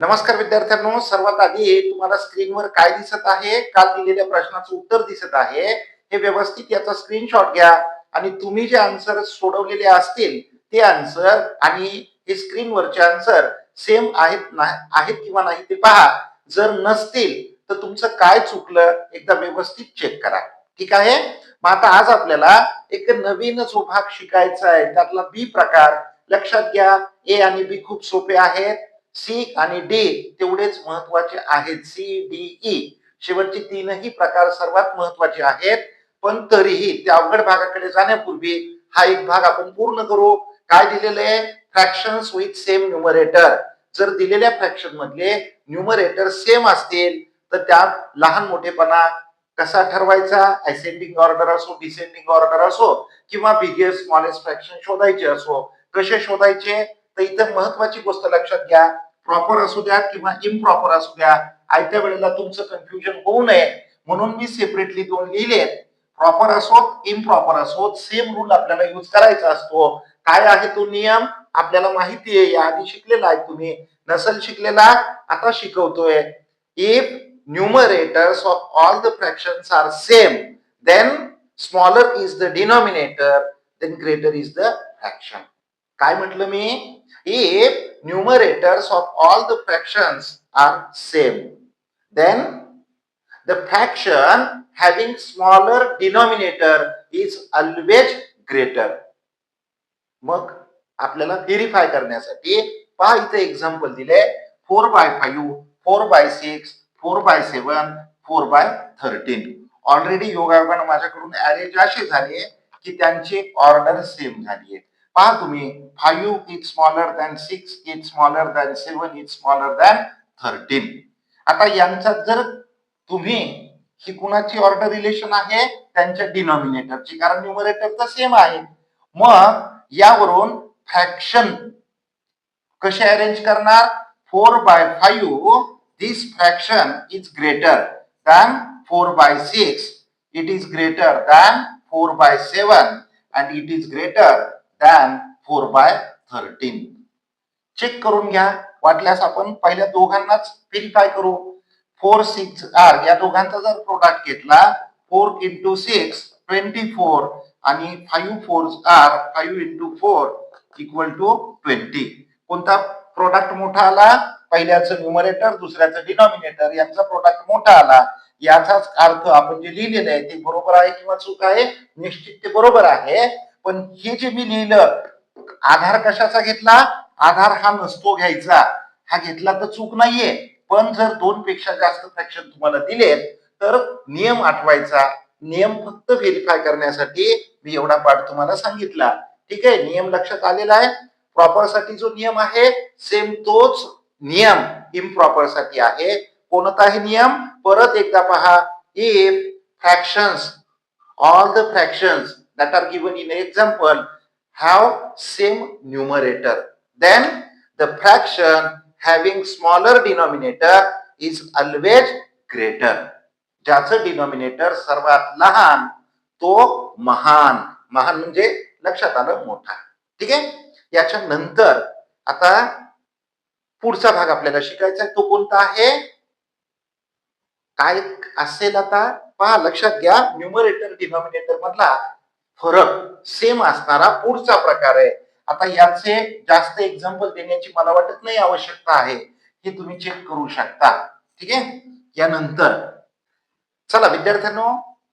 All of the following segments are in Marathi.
नमस्कार विद्यार्थ्यांनो सर्वात आधी तुम्हाला स्क्रीनवर काय दिसत आहे काल दिलेल्या प्रश्नाचं उत्तर दिसत आहे हे व्यवस्थित याचा स्क्रीनशॉट घ्या आणि तुम्ही जे आन्सर सोडवलेले असतील ते आन्सर आणि हे स्क्रीनवरचे आन्सर सेम आहेत ना आहेत किंवा नाही ते पहा. जर नसतील तर तुमचं काय चुकलं एकदा व्यवस्थित चेक करा. ठीक आहे? मग आता आज आपल्याला एक नवीन जो भाग शिकायचा आहे. त्यातला बी प्रकार लक्षात घ्या. ए आणि बी खूप सोपे आहेत. सी आणि डी तेवढेच महत्त्वाचे आहेत. सी डी ई शेवटचे तीनही प्रकार सर्वात महत्त्वाचे आहेत. पण तरीही त्या अवघड भागाकडे जाण्यापूर्वी हा एक भाग आपण पूर्ण करू. काय दिलेलं आहे? फ्रॅक्शन्स विथ सेम न्युमरेटर जर दिलेल्या फ्रॅक्शन मधले न्युमरेटर सेम असतील तर त्यात लहान मोठेपणा कसा ठरवायचा? असेंडिंग ऑर्डर असो डिसेंडिंग ऑर्डर असो किंवा बिगेस्ट स्मॉलेस्ट फ्रॅक्शन शोधायचे असो कसे शोधायचे? तर इथे महत्वाची गोष्ट लक्षात घ्या. प्रॉपर असू द्या किंवा इम्प्रॉपर असू द्या आयत्या वेळेला तुमचं कन्फ्युजन होऊ नये. म्हणून मी सेपरेटली दोन लिहिले प्रॉपर असोत इम्प्रॉपर असोत सेम रूल आपल्याला युज करायचा असतो. काय आहे तो नियम? आपल्याला माहिती आहे या आधी शिकलेला आहे तुम्ही. नसल शिकलेला आता शिकवतोय. If numerators of all the fractions are same then smaller is the denominator then greater is the fraction काय म्हटलं मी? If numerators of all the fractions are same then the fraction having smaller denominator is always greater मग आपल्याला व्हेरीफाय करण्यासाठी पहा इथे एक्झाम्पल दिले. Four by five four by six four by seven four by thirteen already योगायोगाने माझ्याकडून अरेंज असे झाले की त्यांची ऑर्डर सेम झाली आहे. पहा तुम्ही five is smaller than six is smaller than seven is smaller than thirteen आता यांच्यात जर तुम्ही ही कुणाची ऑर्डर रिलेशन आहे? त्यांच्या डिनॉमिनेटरची कारण न्युमरेटर तर सेम आहे. मग यावरून फ्रॅक्शन कसे अरेंज करणार? Four by five this fraction is greater than four by six it is greater than four by seven and it is greater than four by thirteen check करून घ्या. वाटल्यास आपण पहिल्या दोघांनाच व्हेरीफाय करू? फोर सिक्स आर या दोघांचा जर प्रोडक्ट घेतला four into six twenty four आणि five four are five into four equal to twenty कोणता प्रोडक्ट मोठा आला? पहिल्याचं न्युमरेटर दुसऱ्याचं डिनॉमिनेटर यांचा प्रोडक्ट मोठा आला. याचाच अर्थ आपण जे लिहिलेलं आहे ते बरोबर आहे किंवा चूक आहे? निश्चित ते बरोबर आहे. पण हे जे मी लिहिलं आधार कशाचा घेतला? आधार हा नसतो घ्यायचा. हा घेतला तर चूक नाहीये. पण जर दोन पेक्षा जास्त फ्रॅक्शन तुम्हाला दिले तर नियम आठवायचा. नियम फक्त व्हेरीफाय करण्यासाठी मी एवढा पाठ तुम्हाला सांगितला. ठीक आहे? नियम लक्षात आलेला आहे? प्रॉपरसाठी जो नियम आहे सेम तोच नियम इम्प्रॉपरसाठी आहे. कोणताही नियम? परत एकदा पहा. If fractions all the fractions that are given in example have same numerator. Then the fraction having smaller denominator is always greater. ज्याचं डिनॉमिनेटर सर्वात लहान तो महान. महान म्हणजे लक्षात आलं मोठा. ठीक आहे? याच्या नंतर आता पुढचा भाग आपल्याला शिकायचा आहे. तो कोणता आहे? काय असेल आता? पहा लक्षात घ्या. न्युमरेटर डिनॉमिनेटर मधला फरक सेम असणारा पुढचा प्रकार आहे. आता याचे जास्त एक्झाम्पल देण्याची मला वाटत नाही आवश्यकता आहे. हे तुम्ही चेक करू शकता. ठीक आहे? यानंतर चला विद्यार्थ्यांनो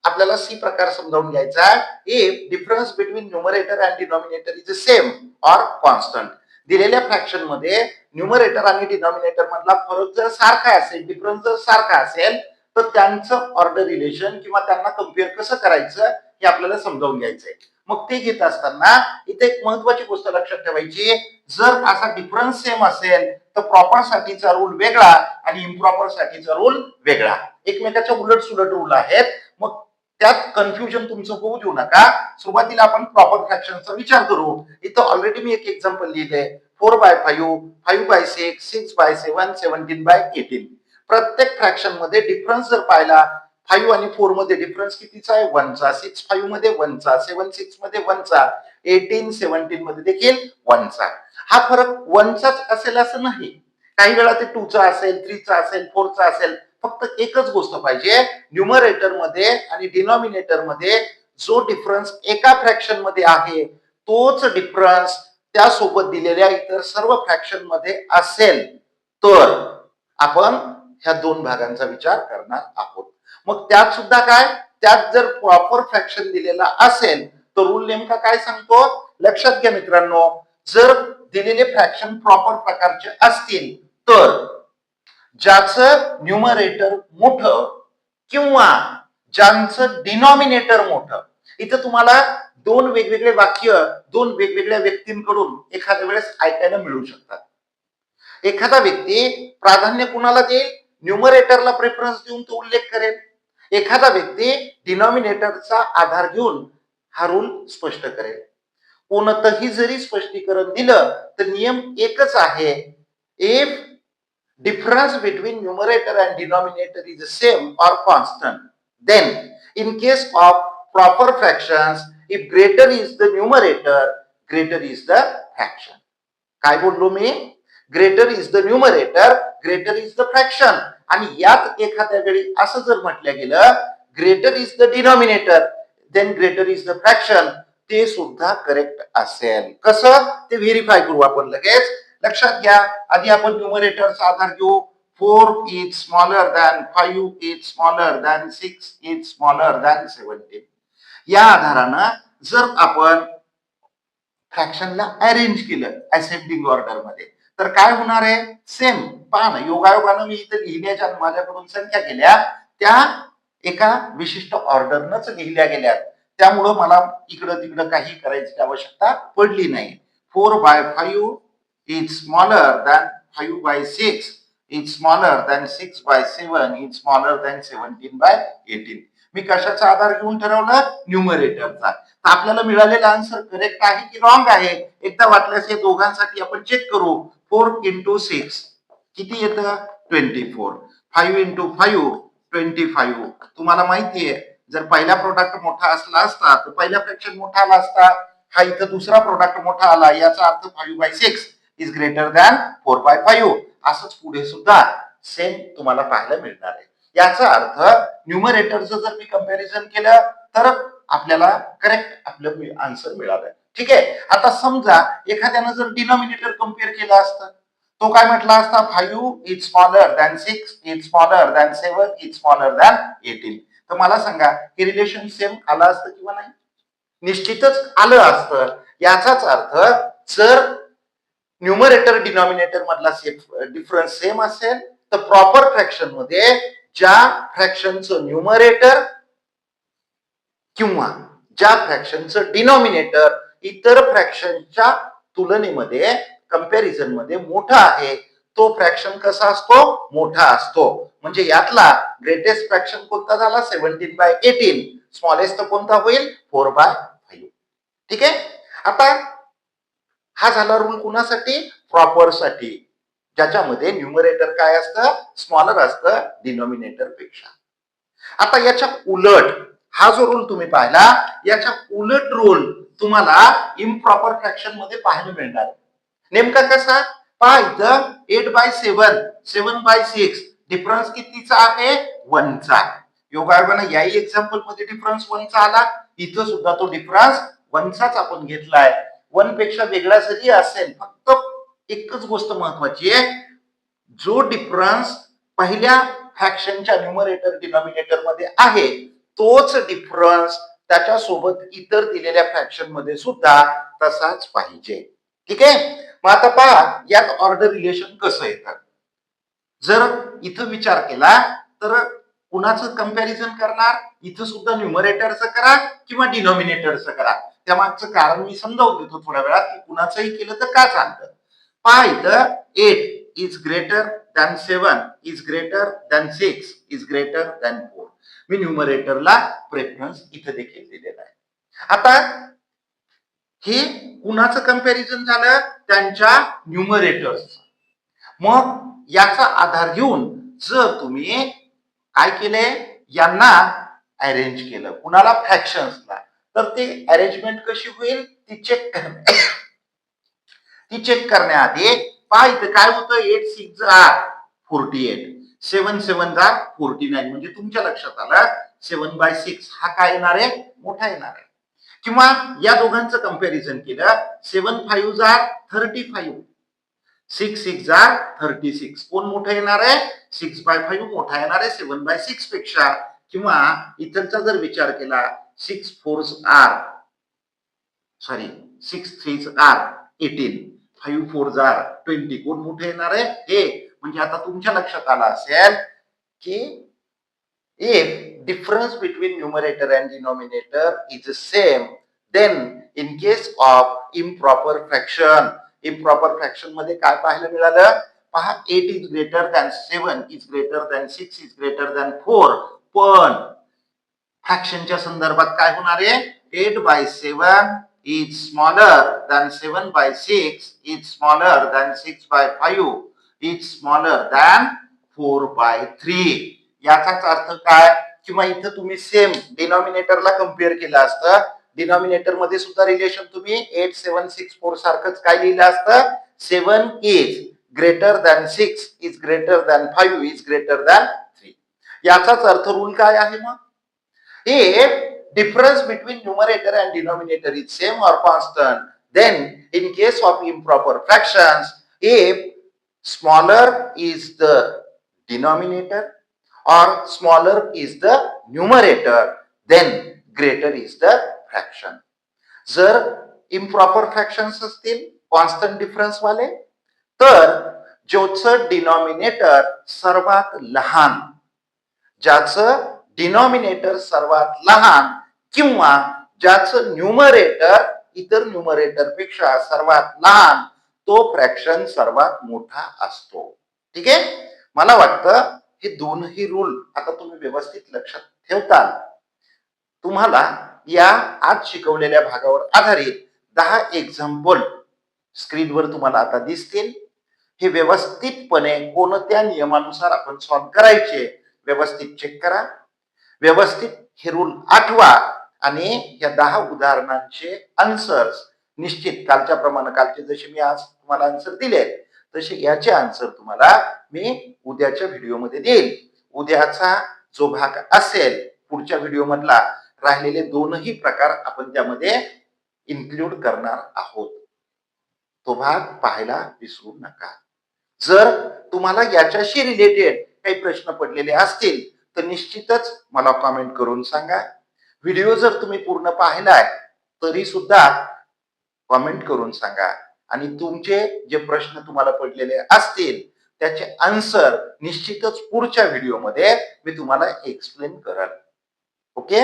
आपल्याला सी प्रकार समजावून घ्यायचा if difference between numerator and denominator is same or constant दिलेल्या फ्रॅक्शनमध्ये न्युमरेटर आणि डिनॉमिनेटर मधला फरक जर सारखा असेल डिफरन्स जर सारखा असेल तर त्यांचं ऑर्डर रिलेशन किंवा त्यांना कंपेअर कसं करायचं हे आपल्याला समजावून घ्यायचंय. मग ते घेत असताना इथे एक महत्वाची गोष्ट लक्षात ठेवायची. जर असा डिफरन्स सेम असेल तर प्रॉपर साठीचा रूल वेगळा आणि इम्प्रॉपर साठीचा रूल वेगळा. एकमेकाच्या उलट सुलट रूल आहेत. मग त्यात कन्फ्युजन तुमचं होऊ देऊ नका. सुरुवातीला आपण प्रॉपर फ्रॅक्शनचा विचार करू. इथं ऑलरेडी मी एक एक्झाम्पल लिहिले four by five five by six six by seven seventeen by eighteen प्रत्येक फ्रॅक्शनमध्ये डिफरन्स जर पाहिला फाईव्ह आणि फोरमध्ये डिफरन्स कितीचा आहे? वनचा सिक्स फाईव्हमध्ये वनचा सेव्हन सिक्समध्ये वनचा एटीन सेव्हन्टीन मध्ये देखील वनचा हा फरक वनचाच असेल असं नाही. काही वेळा ते टूचा असेल थ्रीचा असेल फोरचा असेल फक्त एकच गोष्ट पाहिजे. न्युमरेटरमध्ये आणि डिनॉमिनेटरमध्ये जो डिफरन्स एका फ्रॅक्शनमध्ये आहे तोच डिफरन्स त्यासोबत दिलेल्या इतर सर्व फ्रॅक्शनमध्ये असेल. तर आपण ह्या दोन भागांचा विचार करणार आहोत. मग त्यात सुद्धा काय? त्यात जर प्रॉपर फ्रॅक्शन दिलेला असेल तर रूल नेमका काय सांगतो? लक्षात घ्या मित्रांनो जर दिलेले फ्रॅक्शन प्रॉपर प्रकारचे असतील तर ज्याचं न्युमरेटर मोठ किंवा ज्यांचं डिनॉमिनेटर मोठं इथं तुम्हाला दोन वेगवेगळे वाक्य दोन वेगवेगळ्या व्यक्तींकडून एखाद्या वेळेस ऐकायला मिळू शकतात. एखादा व्यक्ती प्राधान्य कुणाला देईल? न्युमरेटरला प्रेफरन्स देऊन तो उल्लेख करेल. एखादा व्यक्ती डिनॉमिनेटरचा आधार घेऊन हा रूल स्पष्ट करेल. कोणतंही जरी स्पष्टीकरण दिलं तर नियम एकच आहे. If difference between numerator and denominator is same or constant then in case of proper fraction if greater is the numerator greater is the fraction काय बोललो मी? Greater is the numerator greater is the fraction आणि यात एखाद्या वेळी असं जर म्हटलं गेलं greater is the denominator then greater is the fraction ते सुद्धा करेक्ट असेल. कसं? ते व्हेरीफाय करू आपण लगेच. लक्षात घ्या आधी आपण न्युमरेटरचा आधार घेऊ. Four is smaller than five is smaller than six is smaller than seventeen या आधारानं जर आपण फ्रॅक्शनला अरेंज केलं असेंडिंग ऑर्डरमध्ये तर काय होणार आहे? सेम पहा ना योगायोगानं मी इथं लिहिण्याच्या माझ्याकडून संख्या केल्या. त्या एका विशिष्ट ऑर्डरनच लिहिल्या गेल्या. त्यामुळं मला इकडं तिकडं काही करायची आवश्यकता पडली नाही. Four by five is smaller than 5 by 6 is smaller than 6 by 7 is smaller than 17 by 18 मी कशाचा आधार घेऊन ठरवलं? न्युमरेटरचा तर आपल्याला मिळालेला आन्सर करेक्ट आहे की रॉंग आहे? एकदा वाटल्यास या दोघांसाठी आपण चेक करू. फोर इंटू सिक्स किती येतं? Twenty four five into five twenty five तुम्हाला माहितीये जर पहिला प्रोडक्ट मोठा असला असता तर पहिल्यापेक्षा मोठा आला असता हा इथं दुसरा प्रोडक्ट मोठा आला याचा अर्थ five by six is greater than four by five असंच पुढे सुद्धा सेम तुम्हाला पाहायला मिळणार आहे. याचा अर्थ न्युमरेटरचं जर मी कंपॅरिझन केलं तर आपल्याला करेक्ट आपलं आन्सर मिळालं. ठीक आहे? आता समजा एखाद्यानं जर डिनॉमिनेटर कंपेअर केलं असतं तो काय म्हटला असता? Five is smaller than six is smaller than seven is smaller than eighteen तर मला सांगा हे रिलेशन सेम आलं असतं किंवा नाही? निश्चितच आलं असतं. याचाच अर्थ जर न्युमरेटर डिनॉमिनेटर मधला डिफरन्स सेम असेल तर प्रॉपर फ्रॅक्शनमध्ये ज्या फ्रॅक्शनचं न्युमरेटर किंवा ज्या फ्रॅक्शनचं डिनॉमिनेटर इतर फ्रॅक्शनच्या तुलनेमध्ये कंपॅरिझनमध्ये मोठा आहे. तो फ्रॅक्शन कसा असतो? मोठा असतो. म्हणजे यातला ग्रेटेस्ट फ्रॅक्शन कोणता झाला? सेव्हन्टीन बाय एटीन स्मॉलेस्ट कोणता होईल? फोर बाय फाईव्ह ठीक आहे? आता हा झाला रूल कुणासाठी? प्रॉपरसाठी. ज्याच्यामध्ये न्युमरेटर काय असतं? स्मॉलर असतं डिनॉमिनेटरपेक्षा. आता याच्या उलट हा जो रूल तुम्ही पाहिला याच्या उलट रूल तुम्हाला इम्प्रॉपर फ्रॅक्शनमध्ये पाहायला मिळणार. नेमका कसा? पहा इथं eight by seven seven by six difference कितीचा आहे? वनचा योगायोगानं याही एक्झाम्पलमध्ये डिफरन्स वनचा आला. इथं सुद्धा तो डिफरन्स वनचाच आपण घेतलाय. वनपेक्षा वेगळा जरी असेल फक्त एकच गोष्ट महत्वाची आहे. जो डिफरन्स पहिल्या फॅक्शनच्या न्युमरेटर डिनॉमिनेटरमध्ये आहे तोच डिफरन्स त्याच्यासोबत इतर दिलेल्या फ्रॅक्शनमध्ये सुद्धा तसाच पाहिजे. ठीक आहे? मग आता पहा यात ऑर्डर रिलेशन कसं येतं? जर इथं विचार केला तर कुणाचं कंपॅरिझन करणार? इथं सुद्धा न्युमरेटरचं करा किंवा डिनॉमिनेटरचं करा. त्या मागचं कारण मी समजावून देतो थोड्या वेळात की कुणाचंही केलं तर का चालतं? पहा इथं eight is greater than seven is greater than six is greater than four मी न्युमरेटरला प्रेफरन्स इथं देखील दिलेला आहे. आता हे कुणाचं कंपॅरिझन झालं? त्यांच्या न्युमरेटर्स मग याचा आधार घेऊन जर तुम्ही काय केले? यांना अरेंज केलं. कुणाला फ्रॅक्शन्सला तर ते अरेंजमेंट कशी होईल? ती चेक करण्या ती चेक करण्याआधी पहा इथं काय होतं? Eight six are forty eight seven seven जा फोर्टी नाईन म्हणजे तुमच्या लक्षात आलं. सेवन बाय सिक्स हा काय येणार आहे? मोठा येणार आहे. किंवा या दोघांचं कंपॅरिझन केलं सेवन फाईव्ह जार थर्टी फाईव्ह. सिक्स सिक्स जार थर्टी सिक्स. कोण मोठं येणार आहे? सिक्स बाय फाईव्ह मोठा येणार आहे सेवन बाय सिक्सपेक्षा. किंवा इतरचा जर विचार केला six four are. Sorry six three are eighteen. Five four jar twenty. कोण मोठे येणार आहे? हे म्हणजे आता तुमच्या लक्षात आलं असेल की if difference between numerator and denominator is a same then in case of improper fraction improper फ्रॅक्शनमध्ये काय पाहायला मिळालं? पहा eight is greater than seven is greater than six is greater than four पण फ्रॅक्शनच्या संदर्भात काय होणार आहे? Eight by seven is smaller than seven by six is smaller than six by five is smaller than four by three याचाच अर्थ काय? किंवा इथं तुम्ही सेम डिनॉमिनेटरला कंपेअर केलं असतं. डिनॉमिनेटरमध्ये सुद्धा रिलेशन तुम्ही एट सेवन सिक्स फोर सारखंच काय लिहिलं असतं? Seven is greater than six is greater than five is greater than three याचाच अर्थ रूल काय आहे मग? हे difference between numerator and denominator is same or constant then in case of improper fractions if smaller is the denominator or smaller is the numerator then greater is the fraction जर improper fractions असतील कॉन्स्टंट डिफरन्स वाले तर ज्योचं डिनॉमिनेटर सर्वात लहान ज्याचं डिनॉमिनेटर सर्वात लहान किंवा ज्याचं न्यूमरेटर इतर न्यूमरेटरपेक्षा सर्वात लहान तो फ्रॅक्शन सर्वात मोठा असतो. ठीक? आहे मला वाटतं हे दोनही रूल आता तुम्ही व्यवस्थित लक्षात ठेवताल. तुम्हाला या आज शिकवलेल्या भागावर आधारित दहा एक्झाम्पल स्क्रीनवर तुम्हाला आता दिसतील. हे व्यवस्थितपणे कोणत्या नियमानुसार आपण सॉल्व्ह करायचे व्यवस्थित चेक करा. व्यवस्थित हे रूल आठवा आणि या दहा उदाहरणांचे आन्सर्स निश्चित कालच्या प्रमाणे कालचे जसे मी आज तुम्हाला आन्सर दिले तसे याचे आन्सर तुम्हाला मी उद्याच्या व्हिडिओमध्ये देईल. उद्याचा जो भाग असेल पुढच्या व्हिडिओमधला राहिलेले दोनही प्रकार आपण त्यामध्ये इन्क्लूड करणार आहोत. तो भाग पाहायला विसरू नका. जर तुम्हाला याच्याशी रिलेटेड काही प्रश्न पडलेले असतील तर निश्चितच मला कॉमेंट करून सांगा. व्हिडिओ जर तुम्ही पूर्ण पाहिलाय तरी सुद्धा कॉमेंट करून सांगा. आणि तुमचे जे प्रश्न तुम्हाला पडलेले असतील त्याचे आन्सर निश्चितच पुढच्या व्हिडिओमध्ये मी तुम्हाला एक्सप्लेन करेल. ओके